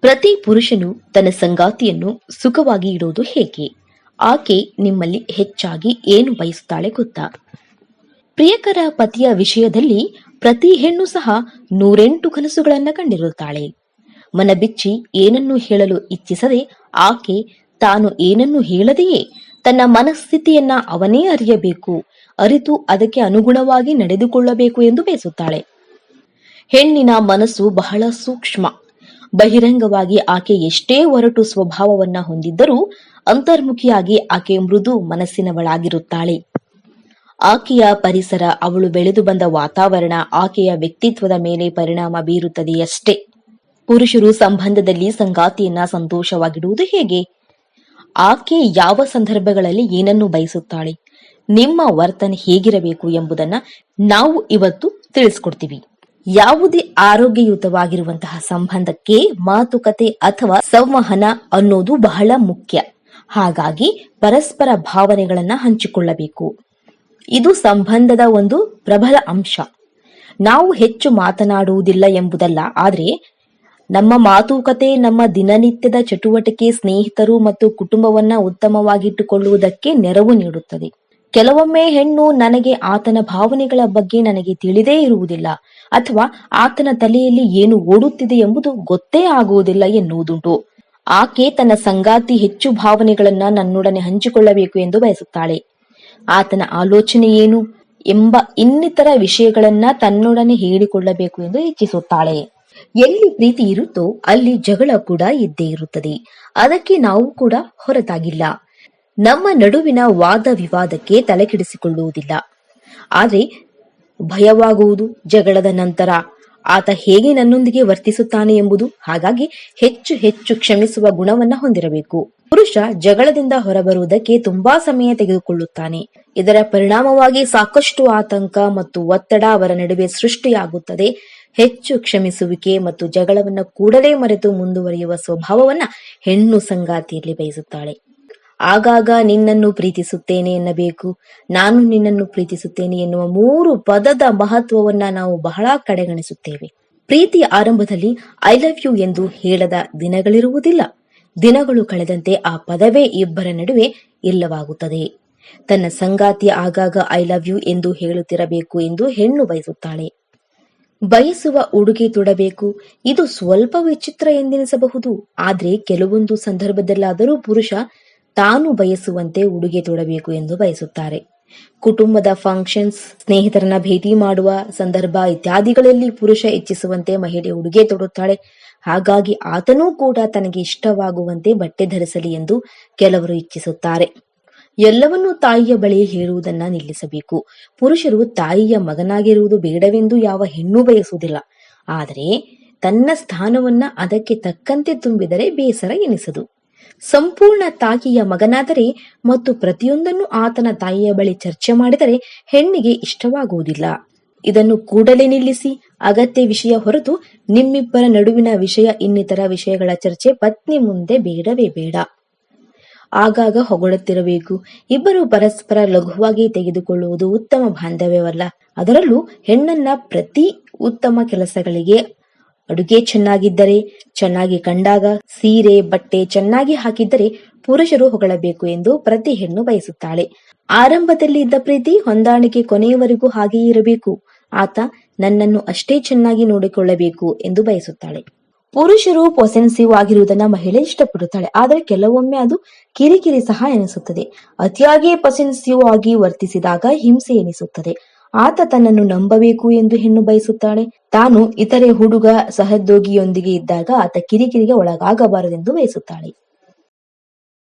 ಪ್ರತಿ ಪುರುಷನು ತನ್ನ ಸಂಗಾತಿಯನ್ನು ಸುಖವಾಗಿ ಇಡುವುದು ಹೇಗೆ? ಆಕೆ ನಿಮ್ಮಲ್ಲಿ ಹೆಚ್ಚಾಗಿ ಏನು ಬಯಸುತ್ತಾಳೆ ಗೊತ್ತಾ? ಪ್ರಿಯಕರ ಪತಿಯ ವಿಷಯದಲ್ಲಿ ಪ್ರತಿ ಹೆಣ್ಣು ಸಹ ನೂರೆಂಟು ಕನಸುಗಳನ್ನು ಕಂಡಿರುತ್ತಾಳೆ. ಮನಬಿಚ್ಚಿ ಏನನ್ನು ಹೇಳಲು ಇಚ್ಛಿಸದೆ ಆಕೆ ತಾನು ಏನನ್ನು ಹೇಳದೆಯೇ? ತನ್ನ ಮನಸ್ಥಿತಿಯನ್ನ ಅವನೇ ಅರಿಯಬೇಕು, ಅರಿತು ಅದಕ್ಕೆ ಅನುಗುಣವಾಗಿ ನಡೆದುಕೊಳ್ಳಬೇಕು ಎಂದು ಬಯಸುತ್ತಾಳೆ. ಹೆಣ್ಣಿನ ಮನಸ್ಸು ಬಹಳ ಸೂಕ್ಷ್ಮ. ಬಹಿರಂಗವಾಗಿ ಆಕೆ ಎಷ್ಟೇ ಒರಟು ಸ್ವಭಾವವನ್ನ ಹೊಂದಿದ್ದರೂ ಅಂತರ್ಮುಖಿಯಾಗಿ ಆಕೆ ಮೃದು ಮನಸ್ಸಿನವಳಾಗಿರುತ್ತಾಳೆ. ಆಕೆಯ ಪರಿಸರ ಅವಳು ಬೆಳೆದು ಬಂದ ವಾತಾವರಣ ಆಕೆಯ ವ್ಯಕ್ತಿತ್ವದ ಮೇಲೆ ಪರಿಣಾಮ ಬೀರುತ್ತದೆಯಷ್ಟೇ. ಪುರುಷರು ಸಂಬಂಧದಲ್ಲಿ ಸಂಗಾತಿಯನ್ನ ಸಂತೋಷವಾಗಿಡುವುದು ಹೇಗೆ? ಆಕೆ ಯಾವ ಸಂದರ್ಭಗಳಲ್ಲಿ ಏನನ್ನು ಬಯಸುತ್ತಾಳೆ? ನಿಮ್ಮ ವರ್ತನೆ ಹೇಗಿರಬೇಕು ಎಂಬುದನ್ನ ನಾವು ಇವತ್ತು ತಿಳಿಸ್ಕೊಡ್ತೀವಿ. ಯಾವುದೇ ಆರೋಗ್ಯಯುತವಾಗಿರುವಂತಹ ಸಂಬಂಧಕ್ಕೆ ಮಾತುಕತೆ ಅಥವಾ ಸಂವಹನ ಅನ್ನೋದು ಬಹಳ ಮುಖ್ಯ. ಹಾಗಾಗಿ ಪರಸ್ಪರ ಭಾವನೆಗಳನ್ನ ಹಂಚಿಕೊಳ್ಳಬೇಕು. ಇದು ಸಂಬಂಧದ ಒಂದು ಪ್ರಬಲ ಅಂಶ. ನಾವು ಹೆಚ್ಚು ಮಾತನಾಡುವುದಿಲ್ಲ ಎಂಬುದಲ್ಲ, ಆದರೆ ನಮ್ಮ ಮಾತುಕತೆ, ನಮ್ಮ ದಿನನಿತ್ಯದ ಚಟುವಟಿಕೆ ಸ್ನೇಹಿತರು ಮತ್ತು ಕುಟುಂಬವನ್ನ ಉತ್ತಮವಾಗಿಟ್ಟುಕೊಳ್ಳುವುದಕ್ಕೆ ನೆರವು ನೀಡುತ್ತದೆ. ಕೆಲವೊಮ್ಮೆ ಹೆಣ್ಣು ನನಗೆ ಆತನ ಭಾವನೆಗಳ ಬಗ್ಗೆ ನನಗೆ ತಿಳಿದೇ ಇರುವುದಿಲ್ಲ. ಅಥವಾ ಆತನ ತಲೆಯಲ್ಲಿ ಏನು ಓಡುತ್ತಿದೆ ಎಂಬುದು ಗೊತ್ತೇ ಆಗುವುದಿಲ್ಲ ಎನ್ನುವುದುಂಟು. ಆಕೆ ತನ್ನ ಸಂಗಾತಿ ಹೆಚ್ಚು ಭಾವನೆಗಳನ್ನ ನನ್ನೊಡನೆ ಹಂಚಿಕೊಳ್ಳಬೇಕು ಎಂದು ಬಯಸುತ್ತಾಳೆ. ಆತನ ಆಲೋಚನೆ ಏನು ಎಂಬ ಇನ್ನಿತರ ವಿಷಯಗಳನ್ನ ತನ್ನೊಡನೆ ಹೇಳಿಕೊಳ್ಳಬೇಕು ಎಂದು ಇಚ್ಛಿಸುತ್ತಾಳೆ. ಎಲ್ಲಿ ಪ್ರೀತಿ ಇರುತ್ತೋ ಅಲ್ಲಿ ಜಗಳ ಕೂಡ ಇದ್ದೇ ಇರುತ್ತದೆ. ಅದಕ್ಕೆ ನಾವು ಕೂಡ ಹೊರತಾಗಿಲ್ಲ. ನಮ್ಮ ನಡುವಿನ ವಾದ ವಿವಾದಕ್ಕೆ ತಲೆಕೆಡಿಸಿಕೊಳ್ಳುವುದಿಲ್ಲ. ಆದರೆ ಭಯವಾಗುವುದು ಜಗಳದ ನಂತರ. ಆತ ಹೇಗೆ ನನ್ನೊಂದಿಗೆ ವರ್ತಿಸುತ್ತಾನೆ ಎಂಬುದು ಹಾಗಾಗಿ ಹೆಚ್ಚು ಹೆಚ್ಚು ಕ್ಷಮಿಸುವ ಗುಣವನ್ನ ಹೊಂದಿರಬೇಕು. ಪುರುಷ ಜಗಳದಿಂದ ಹೊರಬರುವುದಕ್ಕೆ ತುಂಬಾ ಸಮಯ ತೆಗೆದುಕೊಳ್ಳುತ್ತಾನೆ. ಇದರ ಪರಿಣಾಮವಾಗಿ ಸಾಕಷ್ಟು ಆತಂಕ ಮತ್ತು ಒತ್ತಡ ಅವರ ನಡುವೆ ಸೃಷ್ಟಿಯಾಗುತ್ತದೆ. ಹೆಚ್ಚು ಕ್ಷಮಿಸುವಿಕೆ ಮತ್ತು ಜಗಳವನ್ನು ಕೂಡಲೇ ಮರೆತು ಮುಂದುವರಿಯುವ ಸ್ವಭಾವವನ್ನ ಹೆಣ್ಣು ಸಂಗಾತಿಯಲ್ಲಿ ಬಯಸುತ್ತಾಳೆ. ಆಗಾಗ ನಿನ್ನನ್ನು ಪ್ರೀತಿಸುತ್ತೇನೆ ಎನ್ನಬೇಕು. ನಾನು ನಿನ್ನನ್ನು ಪ್ರೀತಿಸುತ್ತೇನೆ ಎನ್ನುವ ಮೂರು ಪದದ ಮಹತ್ವವನ್ನ ನಾವು ಬಹಳ ಕಡೆಗಣಿಸುತ್ತೇವೆ. ಪ್ರೀತಿಯ ಆರಂಭದಲ್ಲಿ ಐ ಲವ್ ಯು ಎಂದು ಹೇಳದ ದಿನಗಳಿರುವುದಿಲ್ಲ. ದಿನಗಳು ಕಳೆದಂತೆ ಆ ಪದವೇ ಇಬ್ಬರ ನಡುವೆ ಇಲ್ಲವಾಗುತ್ತದೆ. ತನ್ನ ಸಂಗಾತಿಯ ಆಗಾಗ ಐ ಲವ್ ಯು ಎಂದು ಹೇಳುತ್ತಿರಬೇಕು ಎಂದು ಹೆಣ್ಣು ಬಯಸುತ್ತಾಳೆ. ಬಯಸುವ ಉಡುಗೆ ತೊಡಬೇಕು. ಇದು ಸ್ವಲ್ಪ ವಿಚಿತ್ರ ಎಂದೆನಿಸಬಹುದು. ಆದರೆ ಕೆಲವೊಂದು ಸಂದರ್ಭದಲ್ಲಾದರೂ ಪುರುಷ ತಾನು ಬಯಸುವಂತೆ ಉಡುಗೆ ತೊಡಬೇಕು ಎಂದು ಬಯಸುತ್ತಾರೆ. ಕುಟುಂಬದ ಫಂಕ್ಷನ್ಸ್ ಸ್ನೇಹಿತರನ್ನ ಭೇಟಿ ಮಾಡುವ ಸಂದರ್ಭ ಇತ್ಯಾದಿಗಳಲ್ಲಿ ಪುರುಷ ಇಚ್ಛಿಸುವಂತೆ ಮಹಿಳೆ ಉಡುಗೆ ತೊಡುತ್ತಾಳೆ. ಹಾಗಾಗಿ ಆತನೂ ಕೂಡ ತನಗೆ ಇಷ್ಟವಾಗುವಂತೆ ಬಟ್ಟೆ ಧರಿಸಲಿ ಎಂದು ಕೆಲವರು ಇಚ್ಛಿಸುತ್ತಾರೆ. ಎಲ್ಲವನ್ನೂ ತಾಯಿಯ ಬಳಿ ಹೇಳುವುದನ್ನ ನಿಲ್ಲಿಸಬೇಕು. ಪುರುಷರು ತಾಯಿಯ ಮಗನಾಗಿರುವುದು ಬೇಡವೆಂದು ಯಾವ ಹೆಣ್ಣು ಬಯಸುವುದಿಲ್ಲ. ಆದರೆ ತನ್ನ ಸ್ಥಾನವನ್ನ ಅದಕ್ಕೆ ತಕ್ಕಂತೆ ತುಂಬಿದರೆ ಬೇಸರ ಎನಿಸದು. ಸಂಪೂರ್ಣ ತಾಯಿಯ ಮಗನಾದರೆ ಮತ್ತು ಪ್ರತಿಯೊಂದನ್ನು ಆತನ ತಾಯಿಯ ಬಳಿ ಚರ್ಚೆ ಮಾಡಿದರೆ ಹೆಣ್ಣಿಗೆ ಇಷ್ಟವಾಗುವುದಿಲ್ಲ. ಇದನ್ನು ಕೂಡಲೇ ನಿಲ್ಲಿಸಿ ಅಗತ್ಯ ವಿಷಯ ಹೊರತು ನಿಮ್ಮಿಬ್ಬರ ನಡುವಿನ ವಿಷಯ ಇನ್ನಿತರ ವಿಷಯಗಳ ಚರ್ಚೆ ಪತ್ನಿ ಮುಂದೆ ಬೇಡವೇ ಬೇಡ. ಆಗಾಗ ಹೊಗಳುತ್ತಿರಬೇಕು. ಇಬ್ಬರು ಪರಸ್ಪರ ಲಘುವಾಗಿ ತೆಗೆದುಕೊಳ್ಳುವುದು ಉತ್ತಮ ಬಾಂಧವ್ಯವಲ್ಲ. ಅದರಲ್ಲೂ ಹೆಣ್ಣನ್ನ ಪ್ರತಿ ಉತ್ತಮ ಕೆಲಸಗಳಿಗೆ ಅಡುಗೆ ಚೆನ್ನಾಗಿದ್ದರೆ ಚೆನ್ನಾಗಿ ಕಂಡಾಗ ಸೀರೆ, ಬಟ್ಟೆ ಚೆನ್ನಾಗಿ ಹಾಕಿದ್ದರೆ ಪುರುಷರು ಹೊಗಳಬೇಕು ಎಂದು ಪ್ರತಿ ಹೆಣ್ಣು ಬಯಸುತ್ತಾಳೆ. ಆರಂಭದಲ್ಲಿ ಇದ್ದ ಪ್ರೀತಿ ಹೊಂದಾಣಿಕೆ ಕೊನೆಯವರೆಗೂ ಹಾಗೆಯೇ ಇರಬೇಕು. ಆತ ನನ್ನನ್ನು ಅಷ್ಟೇ ಚೆನ್ನಾಗಿ ನೋಡಿಕೊಳ್ಳಬೇಕು ಎಂದು ಬಯಸುತ್ತಾಳೆ. ಪುರುಷರು ಪೊಸೆನ್ಸಿವ್ ಆಗಿರುವುದನ್ನ ಮಹಿಳೆ ಇಷ್ಟಪಡುತ್ತಾಳೆ. ಆದರೆ ಕೆಲವೊಮ್ಮೆ ಅದು ಕಿರಿಕಿರಿ ಸಹ ಎನಿಸುತ್ತದೆ. ಅತಿಯಾಗಿ ಪೊಸೆನ್ಸಿವ್ ಆಗಿ ವರ್ತಿಸಿದಾಗ ಹಿಂಸೆ ಎನಿಸುತ್ತದೆ. ಆತ ತನ್ನನ್ನು ನಂಬಬೇಕು ಎಂದು ಹೆಣ್ಣು ಬಯಸುತ್ತಾಳೆ. ತಾನು ಇತರೆ ಹುಡುಗ ಸಹೋದ್ಯೋಗಿಯೊಂದಿಗೆ ಇದ್ದಾಗ ಆತ ಕಿರಿಕಿರಿಗೆ ಒಳಗಾಗಬಾರದೆಂದು ಬಯಸುತ್ತಾಳೆ.